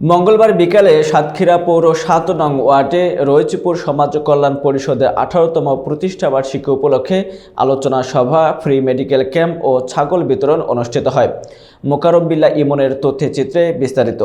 মঙ্গলবার বিকালে সাতক্ষীরা পৌর সাত নং ওয়ার্ডে রয়েচপুর সমাজ কল্যাণ পরিষদের আঠারোতম প্রতিষ্ঠাবার্ষিকী উপলক্ষে আলোচনা সভা, ফ্রি মেডিকেল ক্যাম্প ও ছাগল বিতরণ অনুষ্ঠিত হয়। মোকারম বিল্লা ইমনের তথ্যচিত্রে বিস্তারিত।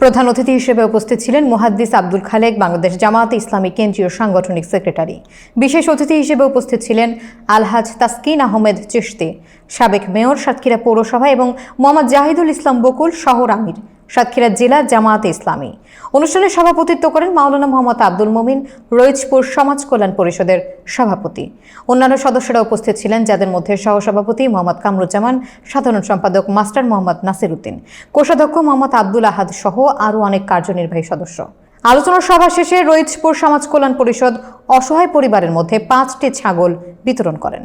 প্রধান অতিথি হিসেবে উপস্থিত ছিলেন মুহাদ্দিস আব্দুল খালেক, বাংলাদেশ জামায়াত ইসলামী কেন্দ্রীয় সাংগঠনিক সেক্রেটারি। বিশেষ অতিথি হিসেবে উপস্থিত ছিলেন আলহাজ তাসকিন আহমেদ চিশতি, সাবেক মেয়র সাতক্ষীরা পৌরসভা এবং মোহাম্মদ জাহিদুল ইসলাম বকুল শহর আমির। সাতক্ষীরা জেলা জামায়াতে ইসলামী। অনুষ্ঠানে সভাপতিত্ব করেন মাওলানা মোহাম্মদ আব্দুল মমিন রইজপুর সমাজ কল্যাণ পরিষদের সভাপতি। অন্যান্য সদস্যরা উপস্থিত ছিলেন, যাদের মধ্যে সহসভাপতি মোহাম্মদ কামরুজ্জামান, সাধারণ সম্পাদক মাস্টার মোহাম্মদ নাসির উদ্দিন কোষাধ্যক্ষ মোহাম্মদ আব্দুল আহাদ সহ আরও অনেক কার্যনির্বাহী সদস্য। আলোচনা সভা শেষে রইজপুর সমাজ কল্যাণ পরিষদ অসহায় পরিবারের মধ্যে পাঁচটি ছাগল বিতরণ করেন।